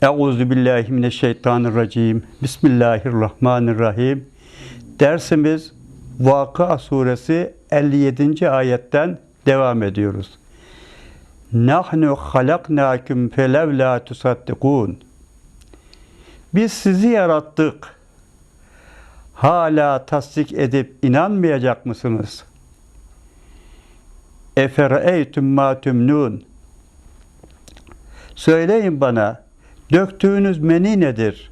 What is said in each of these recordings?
Euzu billahi mineşşeytanirracim. Bismillahirrahmanirrahim. Dersimiz Vakıa suresi 57. ayetten devam ediyoruz. Nahnu halaknakum felevla tusaddikun. Biz sizi yarattık. Hala tasdik edip inanmayacak mısınız? Efereytüm ma tümnun. Söyleyin bana, döktüğünüz meni nedir?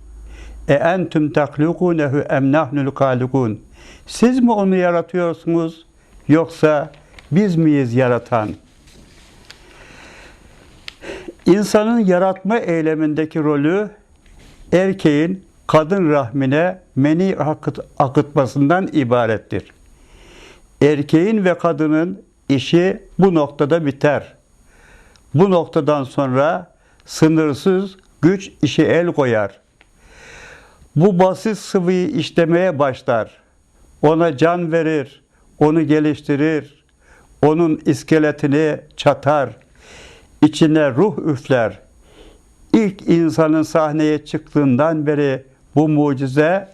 E entüm tahlukunehu em nahnul kalikun. Siz mi onu yaratıyorsunuz yoksa biz miyiz yaratan? İnsanın yaratma eylemindeki rolü erkeğin kadın rahmine meni akıt, akıtmasından ibarettir. Erkeğin ve kadının işi bu noktada biter. Bu noktadan sonra sınırsız güç işe el koyar. Bu basit sıvıyı işlemeye başlar. Ona can verir, onu geliştirir, onun iskeletini çatar, içine ruh üfler. İlk insanın sahneye çıktığından beri bu mucize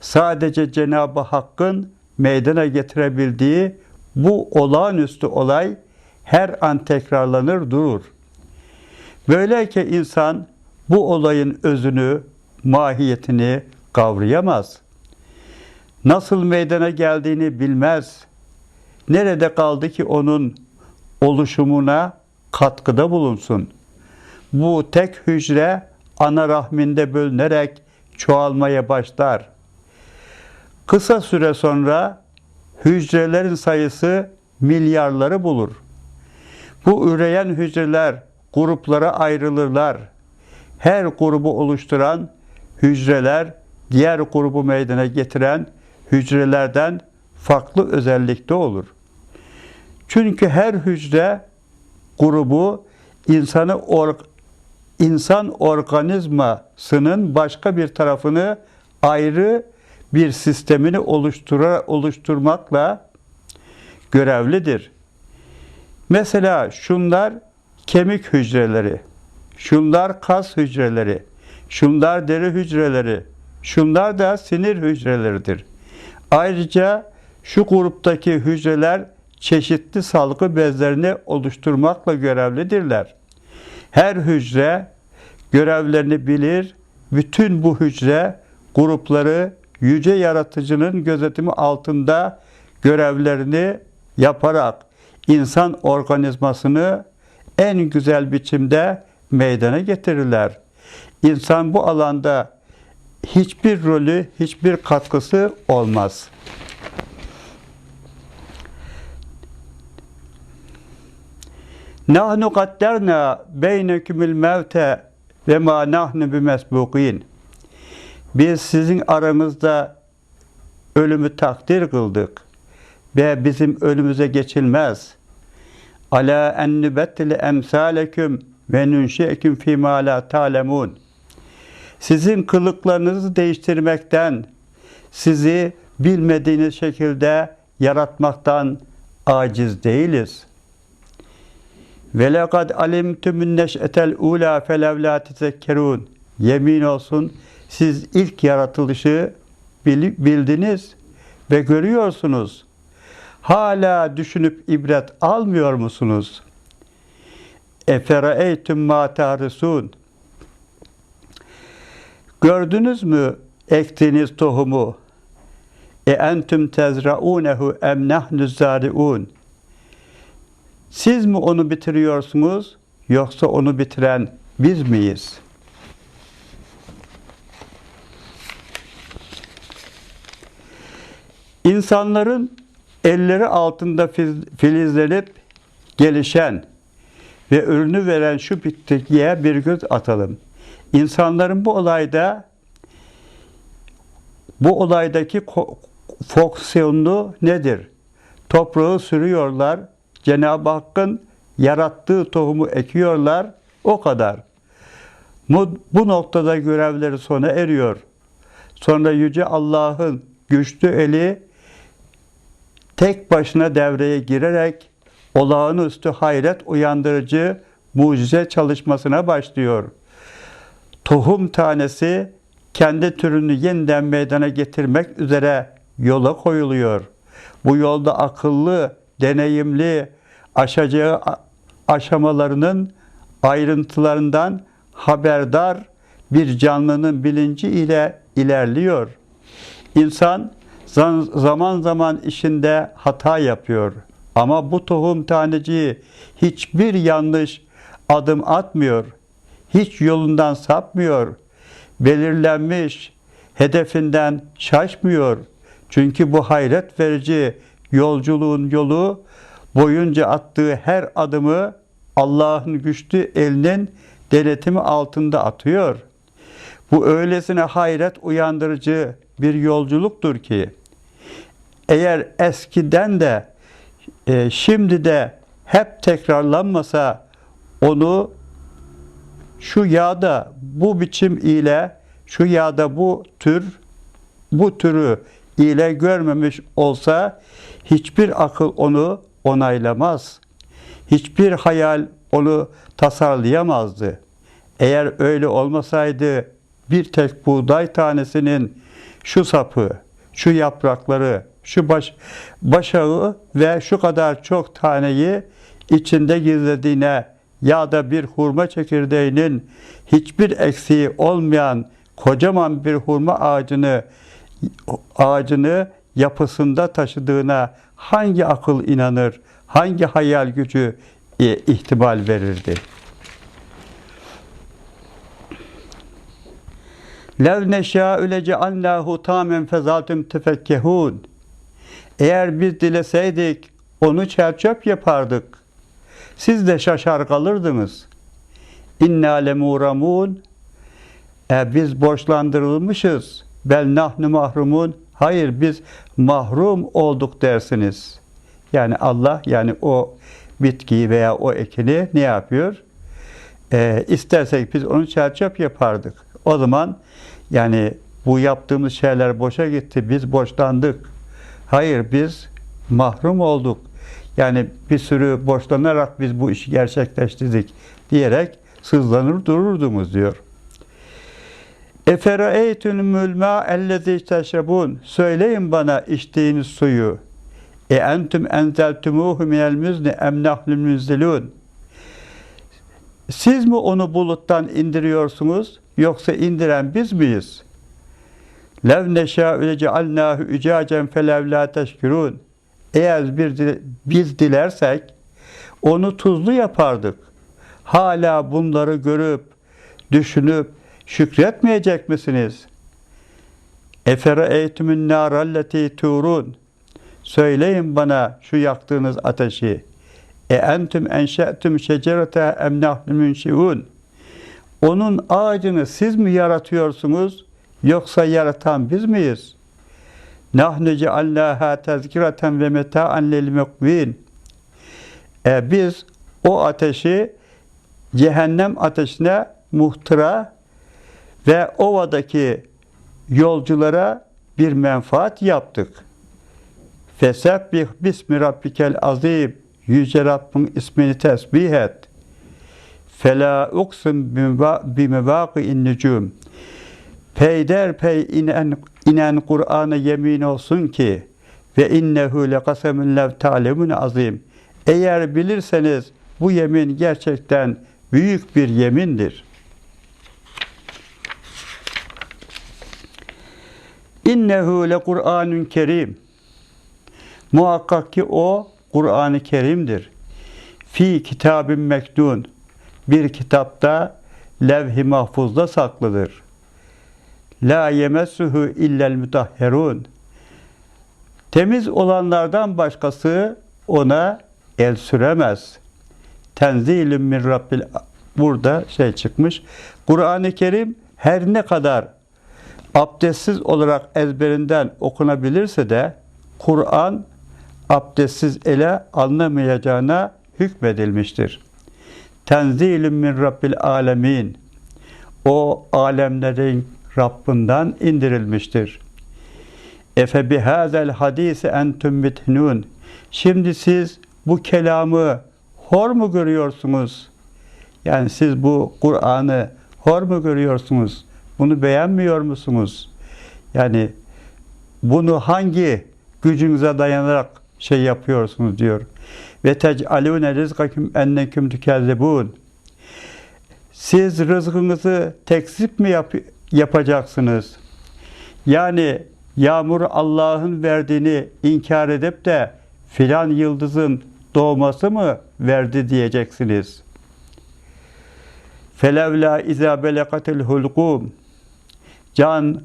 sadece Cenab-ı Hakk'ın meydana getirebildiği bu olağanüstü olay her an tekrarlanır durur. Böyleyken insan bu olayın özünü, mahiyetini kavrayamaz. Nasıl meydana geldiğini bilmez. Nerede kaldı ki onun oluşumuna katkıda bulunsun? Bu tek hücre ana rahminde bölünerek çoğalmaya başlar. Kısa süre sonra hücrelerin sayısı milyarları bulur. Bu üreyen hücreler gruplara ayrılırlar. Her grubu oluşturan hücreler diğer grubu meydana getiren hücrelerden farklı özellikte olur. Çünkü her hücre grubu insanı or, insan organizmasının başka bir tarafını ayrı bir sistemini oluştura, oluşturmakla görevlidir. Mesela şunlar kemik hücreleri, şunlar kas hücreleri, şunlar deri hücreleri, şunlar da sinir hücreleridir. Ayrıca şu gruptaki hücreler çeşitli salgı bezlerini oluşturmakla görevlidirler. Her hücre görevlerini bilir, bütün bu hücre grupları yüce yaratıcının gözetimi altında görevlerini yaparak insan organizmasını en güzel biçimde meydana getirirler. İnsan bu alanda hiçbir rolü, hiçbir katkısı olmaz. Nahnu kadderna beynekümül mevte ve ma nahnu bimesbukin. Biz sizin aranızda ölümü takdir kıldık ve bizim önümüze geçilmez. Ala en nübettile emsaleküm ve nünşe'eküm fîmâ lâ ta'lemûn. Sizin kılıklarınızı değiştirmekten, sizi bilmediğiniz şekilde yaratmaktan aciz değiliz. Ve lekad alimtümün neş'etel ula felevlâ tezekkerûn. Yemin olsun siz ilk yaratılışı bildiniz ve görüyorsunuz. Hala düşünüp ibret almıyor musunuz? Efereeytüm ma tahrisun. Gördünüz mü ektiğiniz tohumu? E entüm tezraunehu em nahnu zariun. Siz mi onu bitiriyorsunuz yoksa onu bitiren biz miyiz? İnsanların elleri altında filizlenip gelişen ve ürünü veren şu bitkiye bir göz atalım. İnsanların bu olayda bu olaydaki fonksiyonu nedir? Toprağı sürüyorlar, Cenab-ı Hakk'ın yarattığı tohumu ekiyorlar, o kadar. Bu, bu noktada görevleri sona eriyor. Sonra Yüce Allah'ın güçlü eli tek başına devreye girerek olağanüstü hayret uyandırıcı mucize çalışmasına başlıyor. tohum tanesi kendi türünü yeniden meydana getirmek üzere yola koyuluyor. Bu yolda akıllı, deneyimli, aşacağı aşamalarının ayrıntılarından haberdar bir canlının bilinci ile ilerliyor. İnsan zaman zaman işinde hata yapıyor. Ama bu tohum taneciği hiçbir yanlış adım atmıyor. Hiç yolundan sapmıyor. Belirlenmiş hedefinden şaşmıyor. Çünkü bu hayret verici yolculuğun yolu boyunca attığı her adımı Allah'ın güçlü elinin denetimi altında atıyor. Bu öylesine hayret uyandırıcı bir yolculuktur ki eğer eskiden de e, şimdi de hep tekrarlanmasa onu şu yağda bu biçim ile şu yağda bu tür bu türü ile görmemiş olsa hiçbir akıl onu onaylamaz. Hiçbir hayal onu tasarlayamazdı. Eğer öyle olmasaydı bir tek buğday tanesinin şu sapı, şu yaprakları, şu baş, başağı ve şu kadar çok taneyi içinde gizlediğine ya da bir hurma çekirdeğinin hiçbir eksiği olmayan kocaman bir hurma ağacını ağacını yapısında taşıdığına hangi akıl inanır, hangi hayal gücü e, ihtimal verirdi? Lev neşâ'ü lece'allâhu tâmen fezâtüm tefekkehûn. Eğer biz dileseydik onu çerçöp yapardık. Siz de şaşar kalırdınız. İnna lemûramûn. E biz borçlandırılmışız. Bel nahnu mahrumun. Hayır biz mahrum olduk dersiniz. Yani Allah yani o bitkiyi veya o ekini ne yapıyor? E, istersek biz onu çerçöp yapardık. O zaman yani bu yaptığımız şeyler boşa gitti. Biz borçlandık. Hayır biz mahrum olduk. Yani bir sürü borçlanarak biz bu işi gerçekleştirdik diyerek sızlanır dururdunuz diyor. Efereeytünümül mâ ellezî teşrebûn. Söyleyin bana içtiğiniz suyu. E entüm enzeltumuhu minel müzni em nahlul münzilûn. Siz mi onu buluttan indiriyorsunuz yoksa indiren biz miyiz? Lev neşâ'ü lecealnâhu ücâcen felev lâ teşkürûn. Eğer bir, biz dilersek onu tuzlu yapardık. Hala bunları görüp, düşünüp, şükretmeyecek misiniz? Efere eytümün nâralleti turun. Söyleyin bana şu yaktığınız ateşi. E entüm enşe'tüm şecerete em nahnu münşiun. Onun ağacını siz mi yaratıyorsunuz yoksa yaratan biz miyiz? Nahnu ceallâhâ tezkireten ve meta'an lil mukvin. E biz o ateşi cehennem ateşine muhtıra ve ovadaki yolculara bir menfaat yaptık. Fesebbih bismi rabbikel azim. Yüce Rabbin ismini tesbih et. Fela uksim bimevâki'in nücum. Peyderpey inen, inen Kur'an'a yemin olsun ki ve innehu lekasemun lev ta'lemun azim. Eğer bilirseniz bu yemin gerçekten büyük bir yemindir. İnnehu le Kur'anun kerim. Muhakkak ki o Kur'an-ı Kerim'dir. Fi kitabın mekdun. Bir kitapta levh-i mahfuzda saklıdır. La yemessuhu illel mutahherun. Temiz olanlardan başkası ona el süremez. Tenzilün min Rabbil burada şey çıkmış. Kur'an-ı Kerim her ne kadar abdestsiz olarak ezberinden okunabilirse de Kur'an abdestsiz ele alınamayacağına hükmedilmiştir. Tenzilün min Rabbil alemin. O alemlerin Rabbinden indirilmiştir. Efe bihazel hadise entüm mithnun. Şimdi siz bu kelamı hor mu görüyorsunuz? Yani siz bu Kur'an'ı hor mu görüyorsunuz? Bunu beğenmiyor musunuz? Yani bunu hangi gücünüze dayanarak şey yapıyorsunuz diyor. Ve tec'alûne rizkakum enneküm tükezzebûn. Siz rızkınızı tekzip mi yap- yapacaksınız? Yani yağmur Allah'ın verdiğini inkar edip de filan yıldızın doğması mı verdi diyeceksiniz. Felevla izâ belekatil hulkum can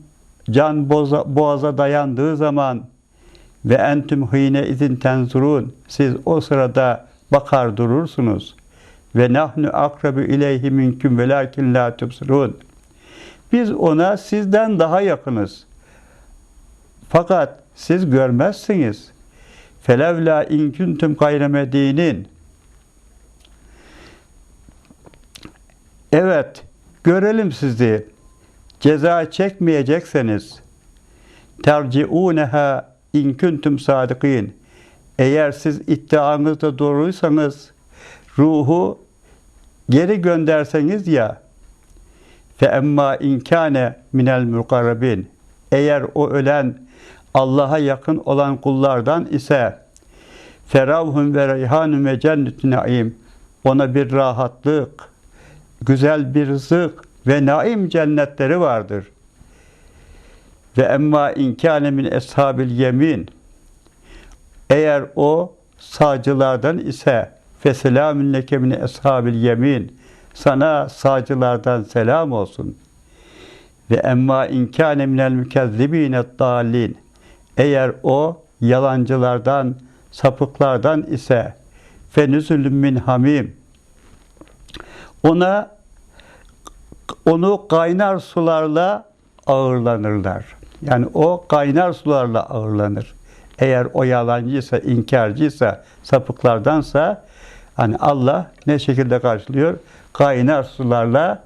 can boza, boğaza dayandığı zaman ve entüm hine izin tenzurun siz o sırada bakar durursunuz ve nahnu akrabu ileyhi minküm velakin la tubsirun biz ona sizden daha yakınız. Fakat siz görmezsiniz. Felevla in kuntum evet görelim sizi. Ceza çekmeyecekseniz terciuneha in kuntum sadikin eğer siz iddianızda doğruysanız ruhu geri gönderseniz ya fe emma inkane minel mukarrabin eğer o ölen Allah'a yakın olan kullardan ise feravhun ve reyhanun ve cennet naim. Ona bir rahatlık, güzel bir rızık ve naim cennetleri vardır. Ve emma inkâne min eshabil yemin eğer o sağcılardan ise feselamün leke min eshabil yemin sana sağcılardan selam olsun. Ve emma inkâne minel mükezzibîne dâlin eğer o yalancılardan, sapıklardan ise fenüzülüm min hamim ona onu kaynar sularla ağırlanırlar. Yani o kaynar sularla ağırlanır. Eğer o yalancıysa, inkarcıysa, sapıklardansa hani Allah ne şekilde karşılıyor? Kaynar sularla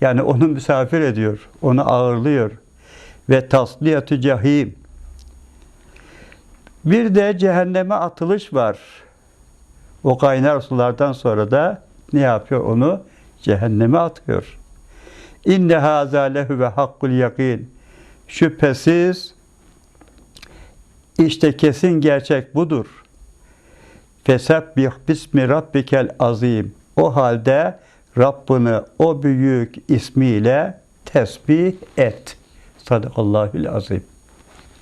yani onu misafir ediyor, onu ağırlıyor. Ve tasliyatü cahim. Bir de cehenneme atılış var. O kaynar sulardan sonra da ne yapıyor? Onu cehenneme atıyor. İnne haza lehu ve hakkul yakin. Şüphesiz işte kesin gerçek budur. Fesebbih bismi rabbikel azim. O halde Rabbini o büyük ismiyle tesbih et. Sadakallahül azim.